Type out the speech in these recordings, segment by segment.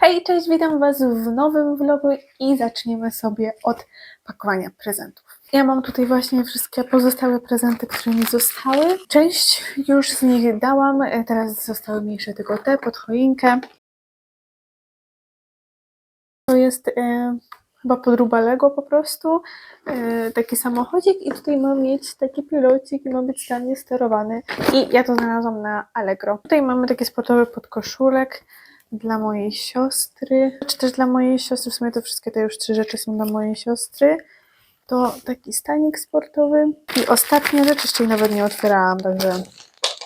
Hej, cześć, witam Was w nowym vlogu i zaczniemy sobie od pakowania prezentów. Ja mam tutaj właśnie wszystkie pozostałe prezenty, które mi zostały. Część już z nich dałam, e, teraz zostały jeszcze tylko te pod choinkę. To jest e, chyba podróba Lego po prostu, e, taki samochodzik i tutaj mam mieć taki pilocik i ma być zdalnie sterowany i ja to znalazłam na Allegro. Tutaj mamy taki sportowy podkoszulek dla mojej siostry, czy też dla mojej siostry, w sumie to wszystkie te już trzy rzeczy są dla mojej siostry. To taki stanik sportowy i ostatnia rzecz, jeszcze jej nawet nie otwierałam, także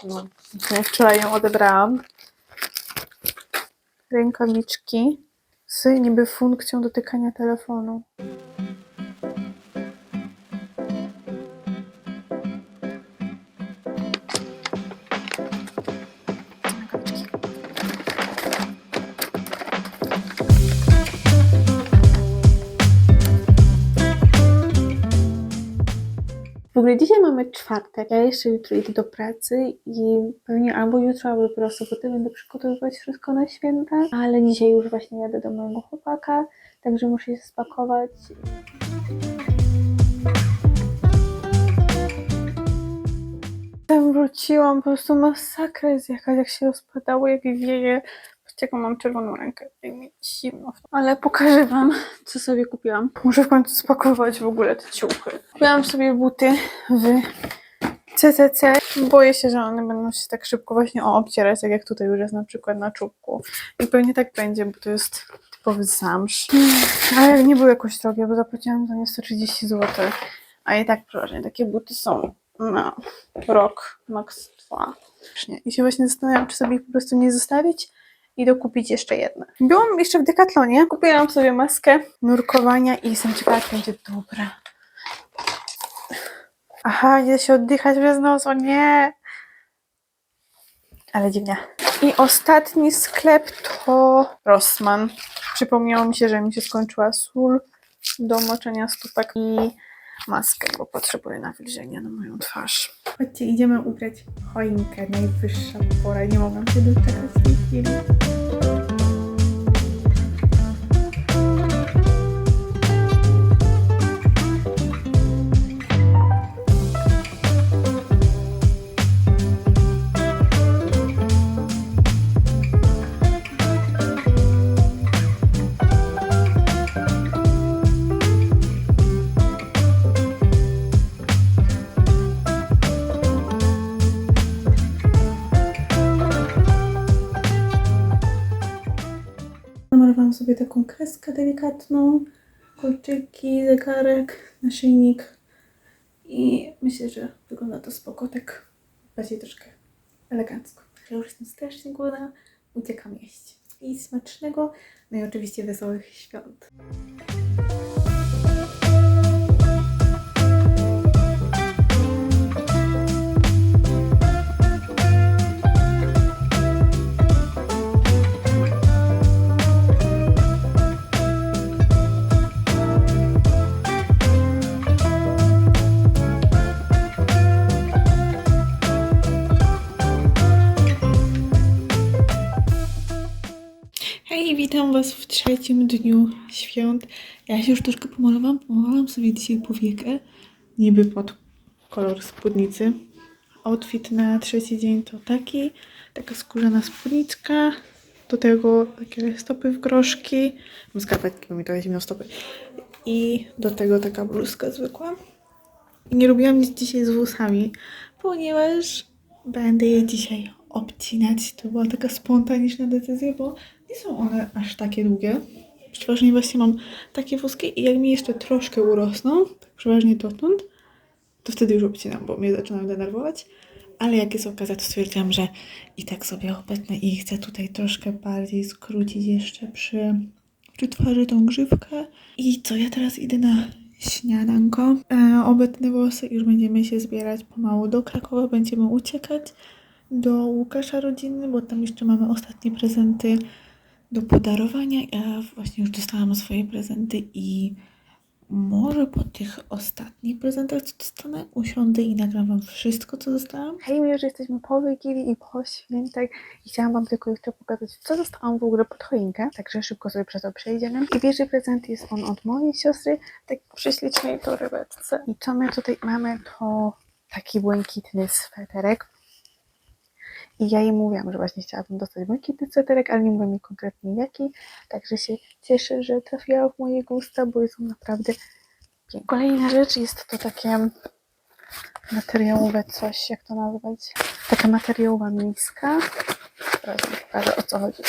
no, wczoraj ją odebrałam. Rękawiczki z niby funkcją dotykania telefonu. Ogóle dzisiaj mamy czwartek, ja jeszcze jutro idę do pracy i pewnie albo jutro, albo dopiero soboty będę przygotowywać wszystko na święta, ale dzisiaj już właśnie jadę do mojego chłopaka, także muszę się spakować. Wróciłam, po prostu masakra jest jakaś, jak się rozpadało, jak wieje. Jaką mam czerwoną rękę, jak mi zimno. Ale pokażę wam, co sobie kupiłam. Muszę w końcu spakować w ogóle te ciuchy. Kupiłam sobie buty w CCC. Boję się, że one będą się tak szybko właśnie obcierać, tak jak tutaj już jest na przykład na czubku. I pewnie tak będzie, bo to jest typowy zamsz. Ale nie były jakoś drogie, bo zapłaciłam za nie 130 zł. A i tak przeważnie takie buty są na rok, max dwa. I się właśnie zastanawiam, czy sobie ich po prostu nie zostawić i dokupić jeszcze jedne. Byłam jeszcze w Decathlonie, kupiłam sobie maskę nurkowania i jestem ciekawa, jak będzie dobra. Aha, nie da się oddychać bez nosu, nie! Ale dziwnie. I ostatni sklep to Rossmann. Przypomniało mi się, że mi się skończyła sól do moczenia stópek i maskę, bo potrzebuję nawilżenia na moją twarz. Chodźcie, idziemy ubrać choinkę. Najwyższa pora. Nie mogłam się doczekać tej chwili. Sobie taką kreskę delikatną, kolczyki, zegarek, naszyjnik i myślę, że wygląda to spoko, tak bardziej troszkę elegancko. Ja już jestem strasznie głodna, uciekam jeść. I smacznego, no i oczywiście wesołych świąt. Hej, witam Was w trzecim dniu świąt. Ja się już troszkę pomalowałam. Pomalowałam sobie dzisiaj powiekę, niby pod kolor spódnicy. Outfit na trzeci dzień to taki, taka skórzana spódniczka, do tego takie stopy w groszki, mam skarpetki, bo mi trochę zimno stopy i do tego taka bluzka zwykła. I nie robiłam nic dzisiaj z włosami, ponieważ będę je dzisiaj obcinać. To była taka spontaniczna decyzja, bo nie są one aż takie długie. Przeważnie właśnie mam takie włoski i jak mi jeszcze troszkę urosną, tak przeważnie dotąd, to wtedy już obcinam, bo mnie zaczynam denerwować. Ale jak jest okazja, to stwierdziłam, że i tak sobie obetnę i chcę tutaj troszkę bardziej skrócić jeszcze przy, przy twarzy tą grzywkę. I co, ja teraz idę na śniadanko. E, obetnę włosy już będziemy się zbierać pomału do Krakowa. Będziemy uciekać do Łukasza rodziny, bo tam jeszcze mamy ostatnie prezenty do podarowania. Ja właśnie już dostałam swoje prezenty i może po tych ostatnich prezentach, co dostanę, usiądę i nagram wam wszystko, co dostałam. Hej, my już jesteśmy po Wigilii i po świętach i chciałam wam tylko jeszcze pokazać, co dostałam w ogóle pod choinkę, także szybko sobie przez to przejdziemy. I pierwszy prezent jest on od mojej siostry, tak prześlicznej torebeczce. I co my tutaj mamy, to taki błękitny sweterek. I ja jej mówiłam, że właśnie chciałabym dostać błękitny sweterek, ale nie mówię mi konkretnie jaki. Także się cieszę, że trafiła w moje gusta, bo jest on naprawdę piękny. Kolejna rzecz jest to takie materiałowe coś, jak to nazwać? Taka materiałowa miska. Teraz pokażę o co chodzi.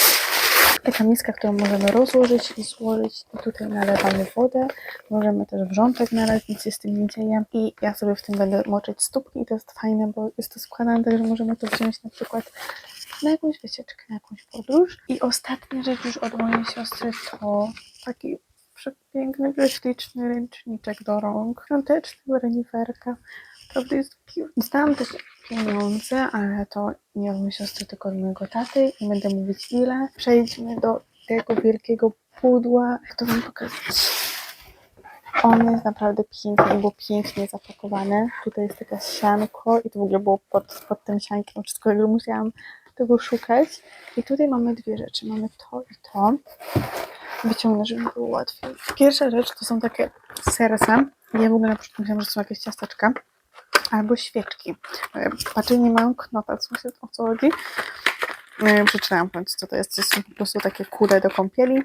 Taka miska, którą możemy rozłożyć i złożyć. I tutaj nalewamy wodę. Możemy też wrzątek nalać, nic się z tym nie dzieje. I ja sobie w tym będę moczyć stópki i to jest fajne, bo jest to składane tak, że możemy to wziąć na przykład na jakąś wycieczkę, na jakąś podróż. I ostatnia rzecz już od mojej siostry to taki przepiękny, prześliczny ręczniczek do rąk. Świąteczny reniferka. Prawda jest cute. Dostałam też pieniądze, ale to nie od mojej siostry, tylko od mojego taty. Nie będę mówić ile. Przejdźmy do tego wielkiego pudła. Jak to wam pokazać? On jest naprawdę piękny, było pięknie zapakowane. Tutaj jest taka sianko i to w ogóle było pod, pod tym siankiem wszystko, jakby musiałam tego szukać. I tutaj mamy dwie rzeczy. Mamy to i to. Wyciągnę, żeby było łatwiej. Pierwsza rzecz to są takie serce. Ja w ogóle na początku myślałam, że są jakieś ciasteczka. Albo świeczki. E, Patrzę, nie mają knota, sensie o co chodzi. E, Przeczytałam w końcu, co to jest. To są po prostu takie kule do kąpieli.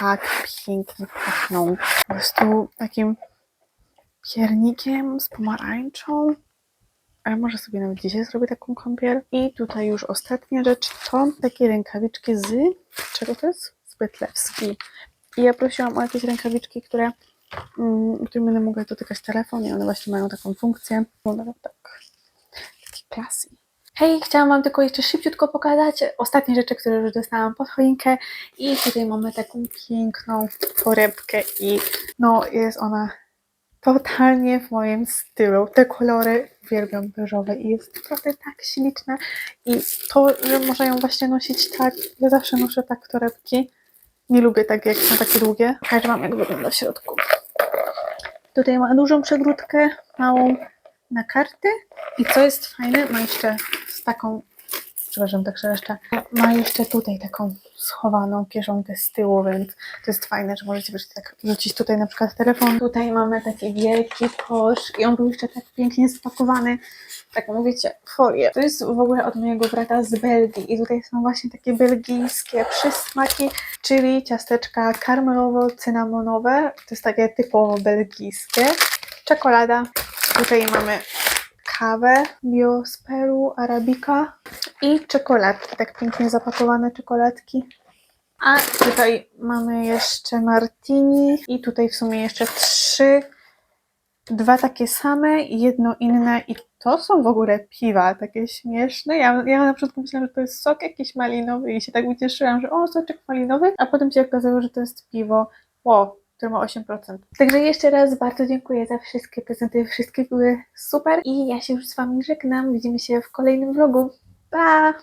Tak pięknie pachną. Po prostu takim piernikiem z pomarańczą. Ale może sobie nawet dzisiaj zrobię taką kąpiel. I tutaj już ostatnia rzecz to takie rękawiczki z... Czego to jest? Z Betlewski. I ja prosiłam o jakieś rękawiczki, które, mm, którym będę mogła dotykać telefon i one właśnie mają taką funkcję. Wyglądają tak. Taki klasy. Hej, chciałam Wam tylko jeszcze szybciutko pokazać ostatnie rzeczy, które już dostałam pod choinkę i tutaj mamy taką piękną torebkę i no jest ona totalnie w moim stylu. Te kolory uwielbiam beżowe i jest naprawdę tak śliczna i to, że można ją właśnie nosić tak, ja zawsze noszę tak torebki. Nie lubię tak, jak są takie długie. Pokażę Wam, jak wygląda w środku. Tutaj ma dużą przegródkę, małą na karty i co jest fajne, ma jeszcze z taką, przepraszam, tak szereszczę, ma jeszcze tutaj taką schowaną kieszonkę z tyłu, więc to jest fajne, że możecie wiesz, tak rzucić tutaj na przykład telefon. Tutaj mamy taki wielki kosz i on był jeszcze tak pięknie spakowany, tak mówicie, folię. To jest w ogóle od mojego brata z Belgii i tutaj są właśnie takie belgijskie przysmaki, czyli ciasteczka karmelowo-cynamonowe, to jest takie typowo belgijskie, czekolada, tutaj mamy kawę bio z Peru, arabika i czekoladki, tak pięknie zapakowane czekoladki. A tutaj mamy jeszcze martini i tutaj w sumie jeszcze trzy, dwa takie same jedno inne i to są w ogóle piwa, takie śmieszne. Ja, ja na początku myślałam, że to jest sok jakiś malinowy i się tak ucieszyłam, że o, soczek malinowy, a potem się okazało, że to jest piwo. Wow, które ma 8%. Także jeszcze raz bardzo dziękuję za wszystkie prezenty, wszystkie były super i ja się już z Wami żegnam. Widzimy się w kolejnym vlogu. Pa!